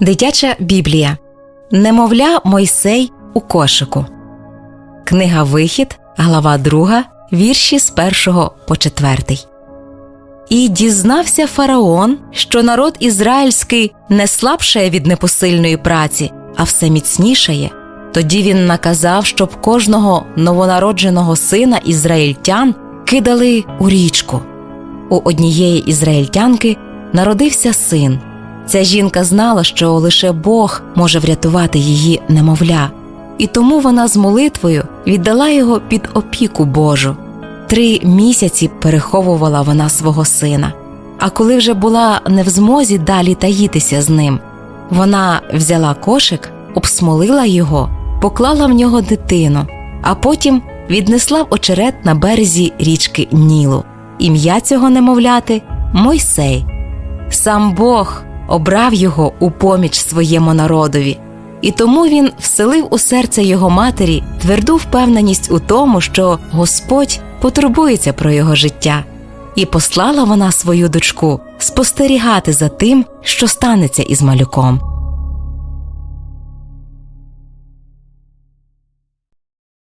Дитяча Біблія. Немовля Мойсей у кошику. Книга Вихід, глава 2, вірші з 1 по 4. І дізнався фараон, що народ ізраїльський не слабшає від непосильної праці, а все міцнішає. Тоді він наказав, щоб кожного новонародженого сина ізраїльтян кидали у річку. У однієї ізраїльтянки народився син. Ця жінка знала, що лише Бог може врятувати її немовля, і тому вона з молитвою віддала його під опіку Божу. Три місяці переховувала вона свого сина. А коли вже була не в змозі далі таїтися з ним, вона взяла кошик, обсмолила його, поклала в нього дитину, а потім віднесла в очерет на березі річки Нілу. Ім'я цього немовляти Мойсей. Сам Бог обрав його у поміч своєму народові, і тому він вселив у серце його матері тверду впевненість у тому, що Господь потурбується про його життя, і послала вона свою дочку спостерігати за тим, що станеться із малюком.